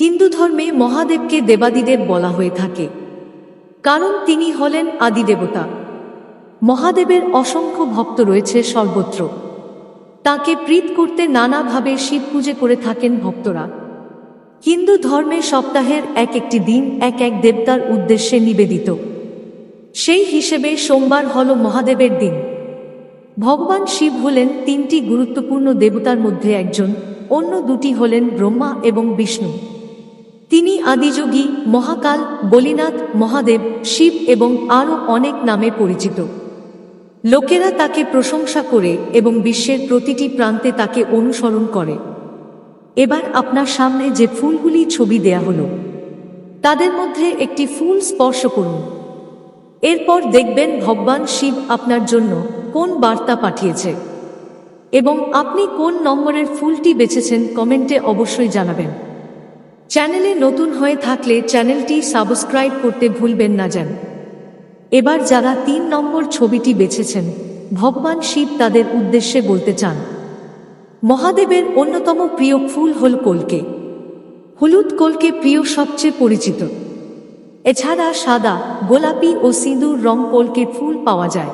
হিন্দু ধর্মে মহাদেবকে দেবাদিদেব বলা হয়ে থাকে। কারণ তিনি হলেন আদিদেবতা। মহাদেবের অসংখ্য ভক্ত রয়েছে সর্বত্র। তাকে প্রীত করতে নানাভাবে শিব পূজে করে থাকেন ভক্তরা। হিন্দু ধর্মে সপ্তাহের এক একটি দিন এক এক দেবতার উদ্দেশ্যে নিবেদিত। সেই হিসেবে সোমবার হল মহাদেবের দিন। ভগবান শিব হলেন তিনটি গুরুত্বপূর্ণ দেবতার মধ্যে একজন, অন্য দুটি হলেন ব্রহ্মা এবং বিষ্ণু। তিনি আদিযোগী মহাকাল, বলিনাথ, মহাদেব, শিব এবং আরও অনেক নামে পরিচিত। লোকেরা তাকে প্রশংসা করে এবং বিশ্বের প্রতিটি প্রান্তে তাকে অনুসরণ করে। এবার আপনার সামনে যে ফুলগুলি ছবি দেয়া হলো, তাদের মধ্যে একটি ফুল স্পর্শ করুন। এরপর দেখবেন ভগবান শিব আপনার জন্য কোন বার্তা পাঠিয়েছে এবং আপনি কোন নম্বরের ফুলটি বেছেছেন কমেন্টে অবশ্যই জানাবেন। চ্যানেলে নতুন হয়ে থাকলে চ্যানেলটি সাবস্ক্রাইব করতে ভুলবেন না যান। এবার যারা তিন নম্বর ছবিটি বেছেছেন, ভগবান শিব তাদের উদ্দেশ্যে বলতে চান, মহাদেবের অন্যতম প্রিয় ফুল হল কলকে। হলুদ কলকে প্রিয় সবচেয়ে পরিচিত। এছাড়া সাদা, গোলাপি ও সিঁদুর রং কলকে ফুল পাওয়া যায়।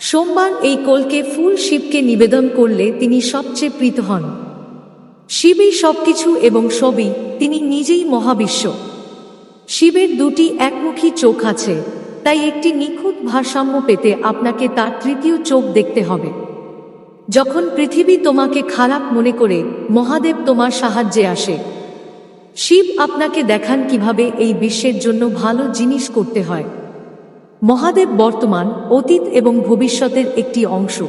সোমবার এই কলকে ফুল শিবকে নিবেদন করলে তিনি সবচেয়ে প্রীত হন। শিবই সবকিছু এবং সবই তিনি নিজেই মহাবিশ্ব। শিবের দুটি একমুখী চোখ আছে, তাই একটি নিখুঁত ভারসাম্য পেতে আপনাকে তার তৃতীয় চোখ দেখতে হবে। যখন পৃথিবী তোমাকে খারাপ মনে করে, মহাদেব তোমার সাহায্যে আসে। শিব আপনাকে দেখান কীভাবে এই বিশ্বের জন্য ভালো জিনিস করতে হয়। মহাদেব বর্তমান, অতীত এবং ভবিষ্যতের একটি অংশ।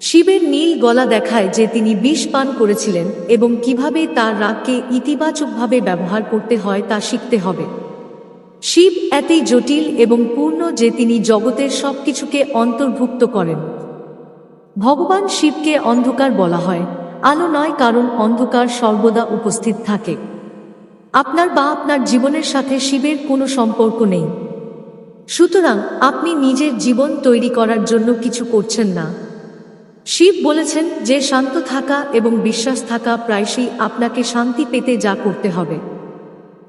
শিবের নীল গলা দেখায় যে তিনি বিষ পান করেছিলেন এবং কীভাবে তার রাগকে ইতিবাচকভাবে ব্যবহার করতে হয় তা শিখতে হবে। শিব এতই জটিল এবং পূর্ণ যে তিনি জগতের সবকিছুকে অন্তর্ভুক্ত করেন। ভগবান শিবকে অন্ধকার বলা হয়, আলো নয় কারণ অন্ধকার সর্বদা উপস্থিত থাকে। আপনার বা আপনার জীবনের সাথে শিবের কোনো সম্পর্ক নেই। সুতরাং আপনি নিজের জীবন তৈরি করার জন্য কিছু করছেন না। শিব বলেছেন যে শান্ত থাকা এবং বিশ্বাস থাকা প্রায়শই আপনাকে শান্তি পেতে যা করতে হবে।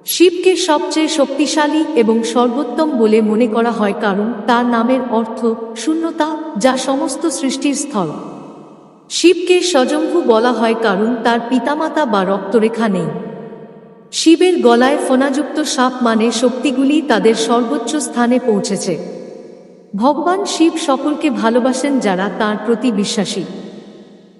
শিবকে সবচেয়ে শক্তিশালী এবং সর্বোত্তম বলে মনে করা হয় কারণ তার নামের অর্থ শূন্যতা যা সমস্ত সৃষ্টির স্থল। শিবকে স্বজম্ভু বলা হয় কারণ তার পিতামাতা বা রক্তরেখা নেই। শিবের গলায় ফোনাযুক্ত সাপ মানে শক্তিগুলি তাদের সর্বোচ্চ স্থানে পৌঁছেছে। ভগবান শিব সকলকে ভালোবাসেন যারা তার প্রতি বিশ্বাসী।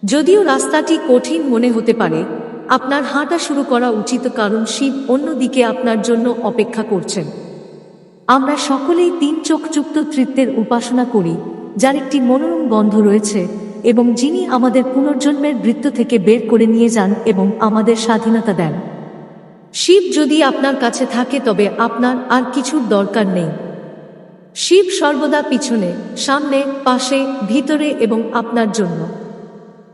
যদিও রাস্তাটি কঠিন মনে হতে পারে, আপনার হাঁটা শুরু করা উচিত কারণ শিব অন্যদিকে আপনার জন্য অপেক্ষা করছেন। আমরা সকলেই তিন চোখযুক্ত তৃত্বের উপাসনা করি, যার একটি মনোরম গন্ধ রয়েছে এবং যিনি আমাদের পুনর্জন্মের বৃত্ত থেকে বের করে নিয়ে যান এবং আমাদের স্বাধীনতা দেন। শিব যদি আপনার কাছে থাকে তবে আপনার আর কিছুর দরকার নেই। শিব সর্বদা পিছনে, সামনে, পাশে, ভিতরে এবং আপনার জন্য।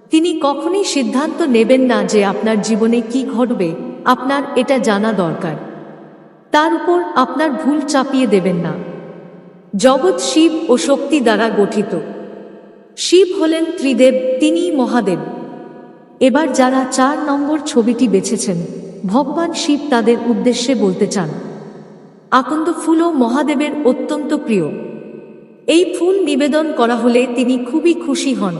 তিনি কখনই সিদ্ধান্ত নেবেন না যে আপনার জীবনে কি ঘটবে, আপনার এটা জানা দরকার। তার উপর আপনার ভুল চাপিয়ে দেবেন না। জগৎ শিব ও শক্তি দ্বারা গঠিত। শিব হলেন ত্রিদেব, তিনিই মহাদেব। এবার যারা চার নম্বর ছবিটি বেছেছেন, ভগবান শিব তাদের উদ্দেশ্যে বলতে চান। আকন্দ ফুলও মহাদেবের অত্যন্ত প্রিয়। এই ফুল নিবেদন করা হলে তিনি খুবই খুশি হন।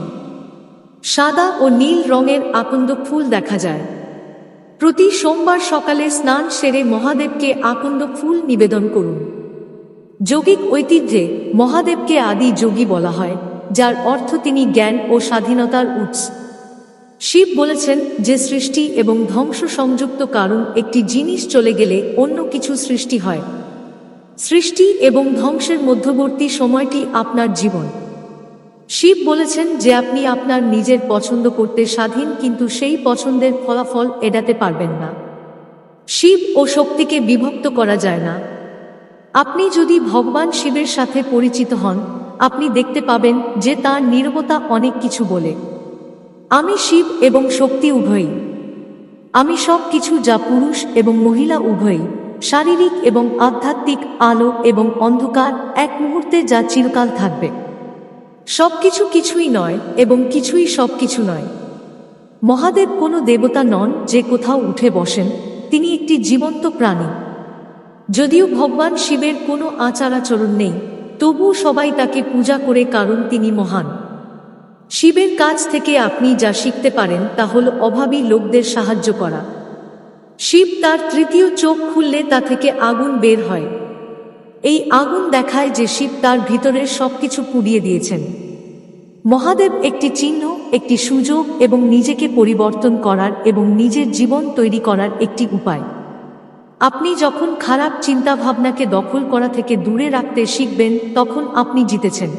সাদা ও নীল রঙের আকন্দ ফুল দেখা যায়। প্রতি সোমবার সকালে স্নান সেরে মহাদেবকে আকন্দ ফুল নিবেদন করুন। যোগিক ঐতিহ্যে মহাদেবকে আদি যোগী বলা হয়, যার অর্থ তিনি জ্ঞান ও স্বাধীনতার উৎস। শিব বলেছেন যে সৃষ্টি এবং ধ্বংস সংযুক্ত কারণ একটি জিনিস চলে গেলে অন্য কিছু সৃষ্টি হয়। সৃষ্টি এবং ধ্বংসের মধ্যবর্তী সময়টি আপনার জীবন। শিব বলেছেন যে আপনি আপনার নিজের পছন্দ করতে স্বাধীন, কিন্তু সেই পছন্দের ফলাফল এড়াতে পারবেন না। শিব ও শক্তিকে বিভক্ত করা যায় না। আপনি যদি ভগবান শিবের সাথে পরিচিত হন, আপনি দেখতে পাবেন যে তার নীরবতা অনেক কিছু বলে। আমি শিব এবং শক্তি উভয়ই। আমি সব কিছু যা পুরুষ এবং মহিলা উভয়ই। শারীরিক এবং আধ্যাত্মিক আলো এবং অন্ধকার এক মুহূর্তে যা চিরকাল থাকবে। সবকিছু কিছুই নয় এবং কিছুই সবকিছু নয়। মহাদেব কোনো দেবতা নন যে কোথাও উঠে বসেন, তিনি একটি জীবন্ত প্রাণী। যদিও ভগবান শিবের কোনো আচার আচরণ নেই তবু সবাই তাকে পূজা করে কারণ তিনি মহান। শিবের কাছ থেকে আপনি যা শিখতে পারেন তা হল অভাবী লোকদের সাহায্য করা। শিব তার তৃতীয় চোখ খুললে তা থেকে আগুন বের হয়। এই আগুন দেখায় যে শিব তার ভিতরের সবকিছু পুড়িয়ে দিয়েছেন। মহাদেব একটি চিহ্ন, একটি সুযোগ এবং নিজেকে পরিবর্তন করার এবং নিজের জীবন তৈরি করার একটি উপায়। আপনি যখন খারাপ চিন্তাভাবনাকে দখল করা থেকে দূরে রাখতে শিখবেন, তখন আপনি জিতেছেন।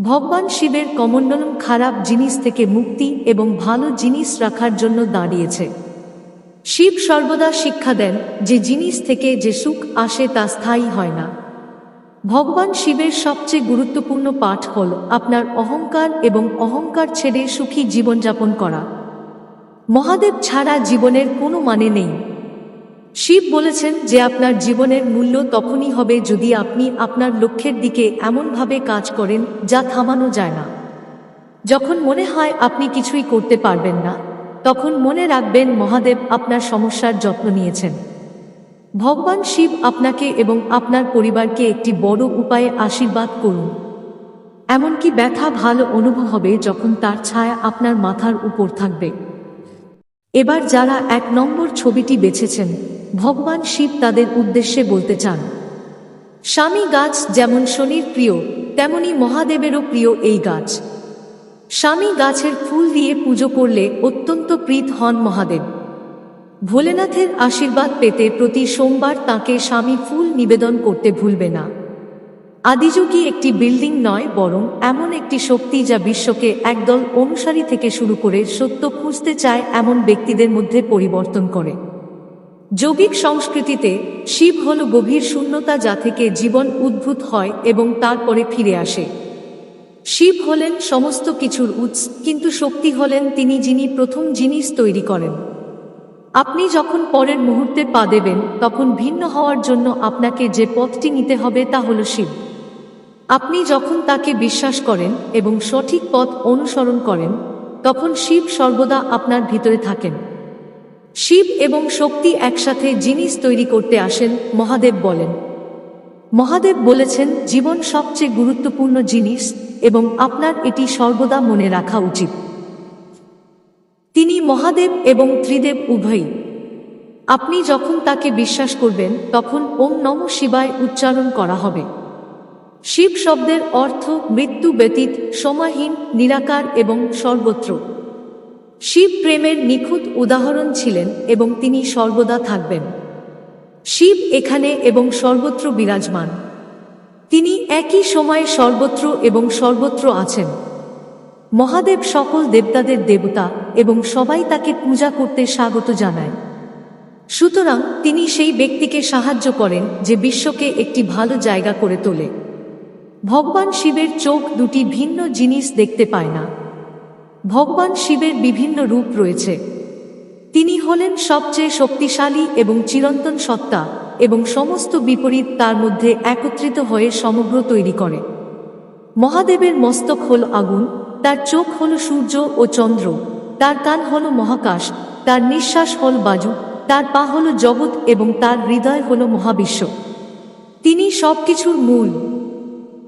ভগবান শিবের কমণ্ডলম খারাপ জিনিস থেকে মুক্তি এবং ভালো জিনিস রাখার জন্য দাঁড়িয়েছে। শিব সর্বদা শিক্ষা দেন যে জিনিস থেকে যে সুখ আসে তা স্থায়ী হয় না। ভগবান শিবের সবচেয়ে গুরুত্বপূর্ণ পাঠ হল আপনার অহংকার এবং অহংকার ছেড়ে সুখী জীবনযাপন করা। মহাদেব ছাড়া জীবনের কোনো মানে নেই। শিব বলেছেন যে আপনার জীবনের মূল্য তখনই হবে যদি আপনি আপনার লক্ষ্যের দিকে এমনভাবে কাজ করেন যা থামানো যায় না। যখন মনে হয় আপনি কিছুই করতে পারবেন না তখন মনে রাখবেন মহাদেব আপনার সমস্যার যত্ন নিয়েছেন। ভগবান শিব আপনাকে এবং আপনার পরিবারকে একটি বড় উপায়ে আশীর্বাদ করুন। এমনকি ব্যথা ভালো অনুভব হবে যখন তার ছায়া আপনার মাথার উপর থাকবে। এবার যারা এক নম্বর ছবিটি বেছেছেন, ভগবান শিব তাদের উদ্দেশ্যে বলতে চান, স্বামী গাছ যেমন শনির প্রিয়, তেমনি মহাদেবেরও প্রিয় এই গাছ। স্বামী গাছের ফুল দিয়ে পুজো করলে অত্যন্ত প্রীত হন মহাদেব। ভোলেনাথের আশীর্বাদ পেতে প্রতি সোমবার তাকে স্বামী ফুল নিবেদন করতে ভুলবে না। আদিযোগী একটি বিল্ডিং নয়, বরং এমন একটি শক্তি যা বিশ্বকে একদল অনুসারী থেকে শুরু করে সত্য খুঁজতে চায় এমন ব্যক্তিদের মধ্যে পরিবর্তন করে। যৌগিক সংস্কৃতিতে শিব হল গভীর শূন্যতা যা থেকে জীবন উদ্ভূত হয় এবং তারপরে ফিরে আসে। শিব হলেন সমস্ত কিছুর উৎস, কিন্তু শক্তি হলেন তিনি যিনি প্রথম জিনিস তৈরি করেন। আপনি যখন পরের মুহূর্তে পা দেবেন, তখন ভিন্ন হওয়ার জন্য আপনাকে যে পথটি নিতে হবে তা হল শিব। আপনি যখন তাকে বিশ্বাস করেন এবং সঠিক পথ অনুসরণ করেন, তখন শিব সর্বদা আপনার ভিতরে থাকেন। শিব এবং শক্তি একসাথে জিনিস তৈরি করতে আসেন, মহাদেব বলেন। মহাদেব বলেছেন, জীবন সবচেয়ে গুরুত্বপূর্ণ জিনিস এবং আপনার এটি সর্বদা মনে রাখা উচিত। তিনি মহাদেব এবং ত্রিদেব উভয়ই। আপনি যখন তাকে বিশ্বাস করবেন, তখন ওম নম শিবায় উচ্চারণ করা হবে। শিব শব্দের অর্থ মৃত্যু ব্যতীত, সময়হীন, নিরাকার এবং সর্বত্র। শিব প্রেমের নিখুঁত উদাহরণ ছিলেন এবং তিনি সর্বদা থাকবেন। শিব এখানে এবং সর্বত্র বিরাজমান। তিনি একই সময়ে সর্বত্র এবং সর্বত্র আছেন। মহাদেব সকল দেবতাদের দেবতা এবং সবাই তাকে পূজা করতে স্বাগত জানায়। সুতরাং তিনি সেই ব্যক্তিকে সাহায্য করেন যে বিশ্বকে একটি ভালো জায়গা করে তোলে। ভগবান শিবের চোখ দুটি ভিন্ন জিনিস দেখতে পায় না। ভগবান শিবের বিভিন্ন রূপ রয়েছে। তিনি হলেন সবচেয়ে শক্তিশালী এবং চিরন্তন সত্তা। এবং সমস্ত বিপরীত তার মধ্যে একত্রিত হয়ে সমগ্র তৈরি করে। মহাদেবের মস্তক হল আগুন, তার চোখ হল সূর্য ও চন্দ্র, তার কান হল মহাকাশ, তার নিঃশ্বাস হল বাজু তার পা হল জগৎ এবং তার হৃদয় হল মহাবিশ্ব। তিনি সবকিছুর মূল।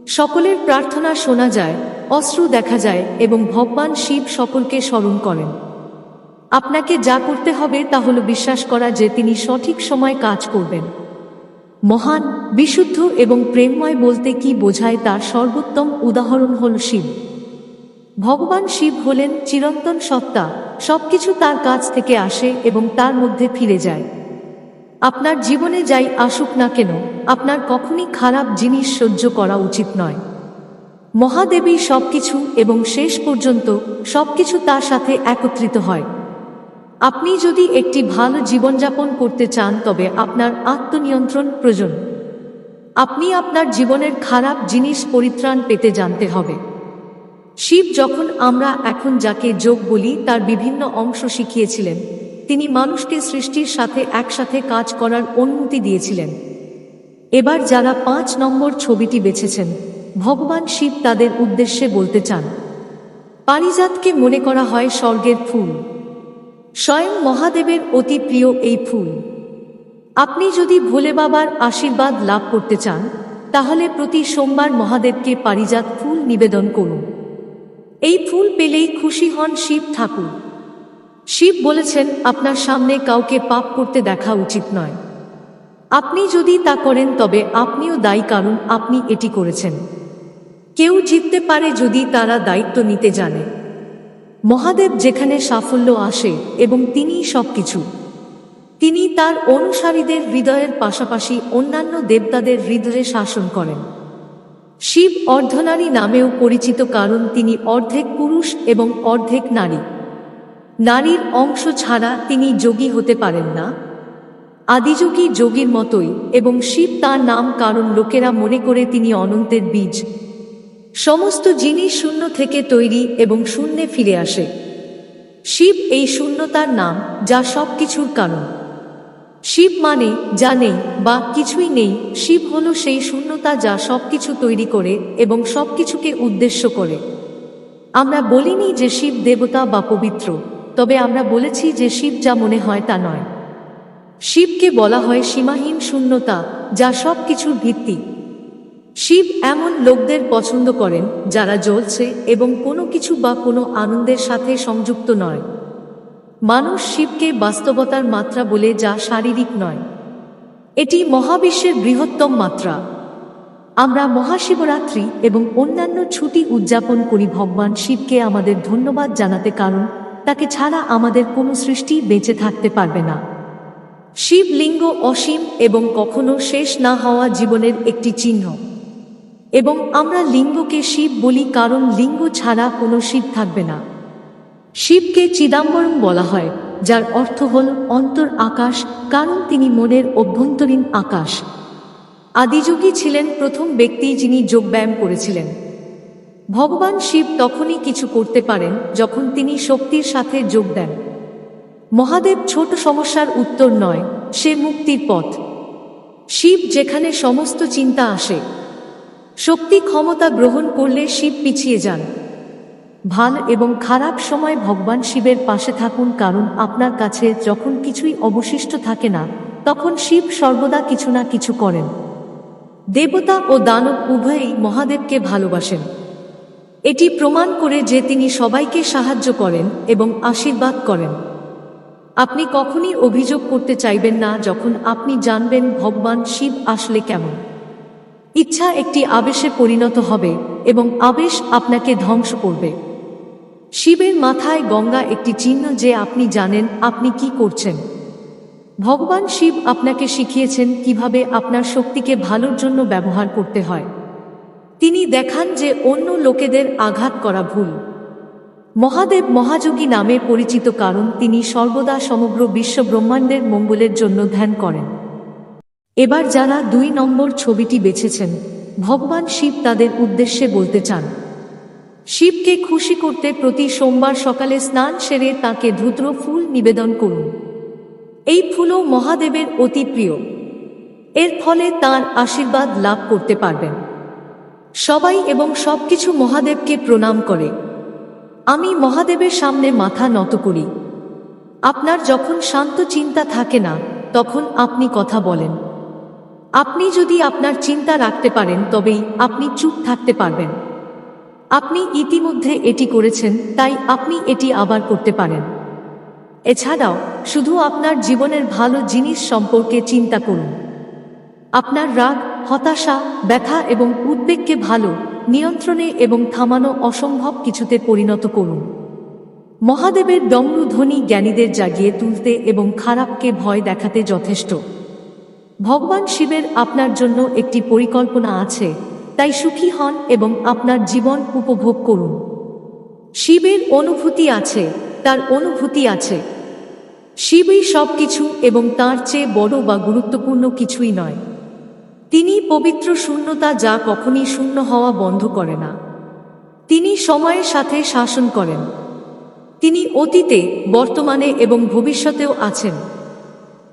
সকলের প্রার্থনা শোনা যায়, অশ্রু দেখা যায় এবং ভগবান শিব সকলকে স্মরণ করেন। আপনাকে যা করতে হবে তা হল বিশ্বাস করা যে তিনি সঠিক সময় কাজ করবেন। মহান, বিশুদ্ধ এবং প্রেমময় বলতে কি বোঝায় তার সর্বোত্তম উদাহরণ হল শিব। ভগবান শিব হলেন চিরন্তন সত্তা, সবকিছু তার কাছ থেকে আসে এবং তার মধ্যে ফিরে যায়। আপনার জীবনে যাই আসুক না কেন, আপনার কখনই খারাপ জিনিস সহ্য করা উচিত নয়। মহাদেবী সবকিছু এবং শেষ পর্যন্ত সবকিছু তার সাথে একত্রিত হয়। আপনি যদি একটি ভালো জীবনযাপন করতে চান, তবে আপনার আত্মনিয়ন্ত্রণ প্রয়োজন। আপনি আপনার জীবনের খারাপ জিনিস পরিত্রাণ পেতে জানতে হবে। শিব যখন আমরা এখন যাকে যোগ বলি, তার বিভিন্ন অংশ শিখিয়েছিলেন। তিনি মানুষকে সৃষ্টির সাথে একসাথে কাজ করার অনুমতি দিয়েছিলেন। এবার যারা পাঁচ নম্বর ছবিটি বেছেছেন, ভগবান শিব তাদের উদ্দেশ্যে বলতে চান, পারিজাতকে মনে করা হয় স্বর্গের ফুল। স্বয়ং মহাদেবের অতি প্রিয় এই ফুল। আপনি যদি ভোলে বাবার আশীর্বাদ লাভ করতে চান, তাহলে প্রতি সোমবার মহাদেবকে পারিজাত ফুল নিবেদন করুন। এই ফুল পেলেই খুশি হন শিব ঠাকুর। শিব বলেছেন, আপনার সামনে কাউকে পাপ করতে দেখা উচিত নয়। আপনি যদি তা করেন, তবে আপনিও দায়ী, কারণ আপনি এটি করেছেন। কেউ জিততে পারে যদি তারা দায়িত্ব নিতে জানে। মহাদেব যেখানে সাফল্য আসে এবং তিনিই সবকিছু। তিনি তার অনুসারীদের হৃদয়ের পাশাপাশি অন্যান্য দেবতাদের হৃদয়ে শাসন করেন। শিব অর্ধনারী নামেও পরিচিত কারণ তিনি অর্ধেক পুরুষ এবং অর্ধেক নারী। নারীর অংশ ছাড়া তিনি যোগী হতে পারেন না। আদিযোগী যোগীর মতোই এবং শিব তার নাম কারণ লোকেরা মনে করে তিনি অনন্তের বীজ। সমস্ত জিনিস শূন্য থেকে তৈরি এবং শূন্যে ফিরে আসে। শিব এই শূন্যতার নাম, যা সব কিছুর কারণ। শিব মানে যা নেই বা কিছুই নেই, শিব হলো সেই শূন্যতা যা সবকিছু তৈরি করে এবং সবকিছুকে উদ্দেশ্য করে। আমরা বলিনি যে শিব দেবতা বা পবিত্র, তবে আমরা বলেছি যে শিব যা মনে হয় তা নয়। শিবকে বলা হয় সীমাহীন শূন্যতা, যা সব কিছুর ভিত্তি। শিব এমন লোকদের পছন্দ করেন, যারা জ্বলছে এবং কোনো কিছু বা কোনো আনন্দের সাথে সংযুক্ত নয়। মানুষ শিবকে বাস্তবতার মাত্রা বলে যা শারীরিক নয়। এটি মহাবিশ্বের বৃহত্তম মাত্রা। আমরা মহাশিবরাত্রি এবং অন্যান্য ছুটি উদযাপন করি, ভগবান শিবকে আমাদের ধন্যবাদ জানাতে কারণ তাকে ছাড়া আমাদের কোনো সৃষ্টি বেঁচে থাকতে পারবে না। শিবলিঙ্গ অসীম এবং কখনো শেষ না হওয়া জীবনের একটি চিহ্ন। এবং আমরা লিঙ্গকে শিব বলি কারণ লিঙ্গ ছাড়া কোনো শিব থাকবে না। শিবকে চিদাম্বরম বলা হয়, যার অর্থ হল অন্তর আকাশ, কারণ তিনি মনের অভ্যন্তরীণ আকাশ। আদিযোগী ছিলেন প্রথম ব্যক্তি যিনি যোগব্যায়াম করেছিলেন। ভগবান শিব তখনই কিছু করতে পারেন যখন তিনি শক্তির সাথে যোগ দেন। মহাদেব ছোট সমস্যার উত্তর নয়, সে মুক্তির পথ। শিব যেখানে সমস্ত চিন্তা আসে শক্তি ক্ষমতা গ্রহণ করলে শিব পিছিয়ে যান। ভালো এবং খারাপ সময় ভগবান শিবের পাশে থাকুন কারণ আপনার কাছে যখন কিছুই অবশিষ্ট থাকে না, তখন শিব সর্বদা কিছু না কিছু করেন। দেবতা ও দানব উভয়ই মহাদেবকে ভালোবাসেন। এটি প্রমাণ করে যে তিনি সবাইকে সাহায্য করেন এবং আশীর্বাদ করেন। আপনি কখনই অভিযোগ করতে চাইবেন না যখন আপনি জানবেন ভগবান শিব আসলে কেমন। ইচ্ছা একটি আবেশে পরিণত হবে এবং আবেশ আপনাকে ধ্বংস করবে। শিবের মাথায় গঙ্গা একটি চিহ্ন যে আপনি জানেন আপনি কি করছেন। ভগবান শিব আপনাকে শিখিয়েছেন কীভাবে আপনার শক্তিকে ভালোর জন্য ব্যবহার করতে হয়। তিনি দেখান যে অন্য লোকেদের আঘাত করা ভুল। মহাদেব মহাযোগী নামে পরিচিত কারণ তিনি সর্বদা সমগ্র বিশ্ব ব্রহ্মাণ্ডের মঙ্গলের জন্য ধ্যান করেন। এবার যারা দুই নম্বর ছবিটি বেছেছেন, ভগবান শিব তাদের উদ্দেশ্যে বলতে চান। শিবকে খুশি করতে প্রতি সোমবার সকালে স্নান সেরে তাকে ধুত্র ফুল নিবেদন করুন। এই ফুলও মহাদেবের অতি প্রিয়। এর ফলে তার আশীর্বাদ লাভ করতে পারবেন। সবাই এবং সবকিছু মহাদেবকে প্রণাম করে। আমি মহাদেবের সামনে মাথা নত করি। আপনার যখন শান্ত চিন্তা থাকে না, তখন আপনি কথা বলেন। আপনি যদি আপনার চিন্তা রাখতে পারেন, তবেই আপনি চুপ থাকতে পারবেন। আপনি ইতিমধ্যে এটি করেছেন, তাই আপনি এটি আবার করতে পারেন। এছাড়াও, শুধু আপনার জীবনের ভালো জিনিস সম্পর্কে চিন্তা করুন। আপনার রাগ, হতাশা, ব্যথা এবং উদ্বেগকে ভালো, নিয়ন্ত্রণে এবং থামানো অসম্ভব কিছুতে পরিণত করুন। মহাদেবের ডমরু ধ্বনি জ্ঞানীদের জাগিয়ে তুলতে এবং খারাপকে ভয় দেখাতে যথেষ্ট। ভগবান শিবের আপনার জন্য একটি পরিকল্পনা আছে, তাই সুখী হন এবং আপনার জীবন উপভোগ করুন। শিবের অনুভূতি আছে, তার অনুভূতি আছে। শিবই সব কিছু এবং তার চেয়ে বড় বা গুরুত্বপূর্ণ কিছুই নয়। তিনি পবিত্র শূন্যতা যা কখনই শূন্য হওয়া বন্ধ করে না। তিনি সময়ের সাথে শাসন করেন। তিনি অতীতে, বর্তমানে এবং ভবিষ্যতেও আছেন।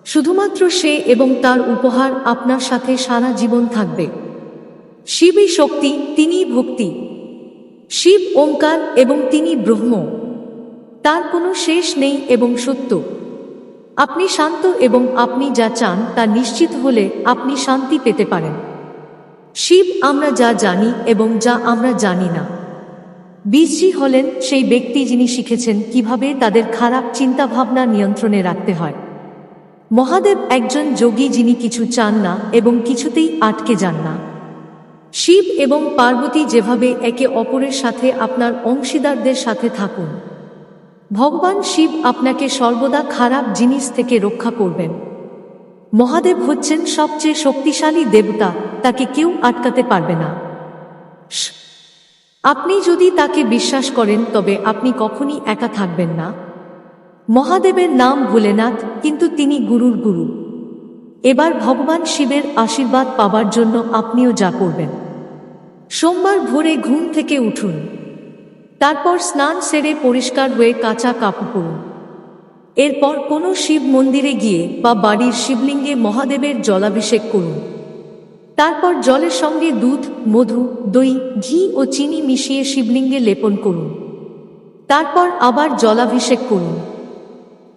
শুধুমাত্র সে এবং তার উপহার আপনার সাথে সারা জীবন থাকবে। শিবই শক্তি তিনি ভক্তি। শিব ওঙ্কার এবং তিনি ব্রহ্ম। তার কোনো শেষ নেই এবং সত্য। আপনি শান্ত এবং আপনি যা চান তা নিশ্চিত হলে আপনি শান্তি পেতে পারেন। শিব আমরা যা জানি এবং যা আমরা জানি না। বীরজি হলেন সেই ব্যক্তি যিনি শিখেছেন কীভাবে তাদের খারাপ চিন্তাভাবনা নিয়ন্ত্রণে রাখতে হয়। মহাদেব একজন যোগী যিনি কিছু চান না এবং কিছুতেই আটকে যান না। শিব এবং পার্বতী যেভাবে একে অপরের সাথে আপনার অংশীদারদের সাথে থাকুন। ভগবান শিব আপনাকে সর্বদা খারাপ জিনিস থেকে রক্ষা করবেন। মহাদেব হচ্ছেন সবচেয়ে শক্তিশালী দেবতা, তাকে কেউ আটকাতে পারবে না। আপনি যদি তাকে বিশ্বাস করেন, তবে আপনি কখনই একা থাকবেন না। মহাদেবের নাম ভোলেনাথ, কিন্তু তিনি গুরুর গুরু। এবার ভগবান শিবের আশীর্বাদ পাবার জন্য আপনিও যা করবেন। সোমবার ভোরে ঘুম থেকে উঠুন। তারপর স্নান সেরে পরিষ্কার হয়ে কাঁচা কাপড় পরুন। এরপর কোনো শিব মন্দিরে গিয়ে বা বাড়ির শিবলিঙ্গে মহাদেবের জলাভিষেক করুন। তারপর জলের সঙ্গে দুধ, মধু, দই, ঘি ও চিনি মিশিয়ে শিবলিঙ্গে লেপন করুন। তারপর আবার জলাভিষেক করুন।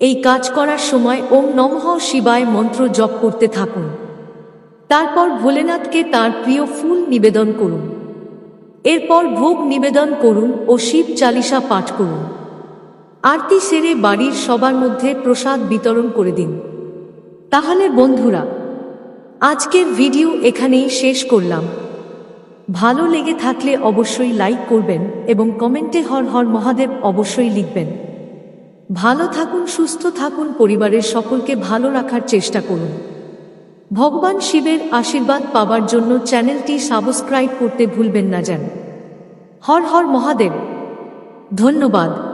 এই কাজ করার সময় ওম নমঃ শিবায় মন্ত্র জপ করতে থাকুন। তারপর ভোলেনাথকে তার প্রিয় ফুল নিবেদন করুন। এরপর ভোগ নিবেদন করুন ও শিব চালিসা পাঠ করুন। আরতি সেরে বাড়ির সবার মধ্যে প্রসাদ বিতরণ করে দিন। তাহলে বন্ধুরা, আজকের ভিডিও এখানেই শেষ করলাম। ভালো লেগে থাকলে অবশ্যই লাইক করবেন এবং কমেন্টে হর হর মহাদেব অবশ্যই লিখবেন। ভালো থাকুন, সুস্থ থাকুন, পরিবারের সকলকে ভালো রাখার চেষ্টা করুন। ভগবান শিবের আশীর্বাদ পাবার জন্য চ্যানেলটি সাবস্ক্রাইব করতে ভুলবেন না, যেন। হর হর মহাদেব। ধন্যবাদ।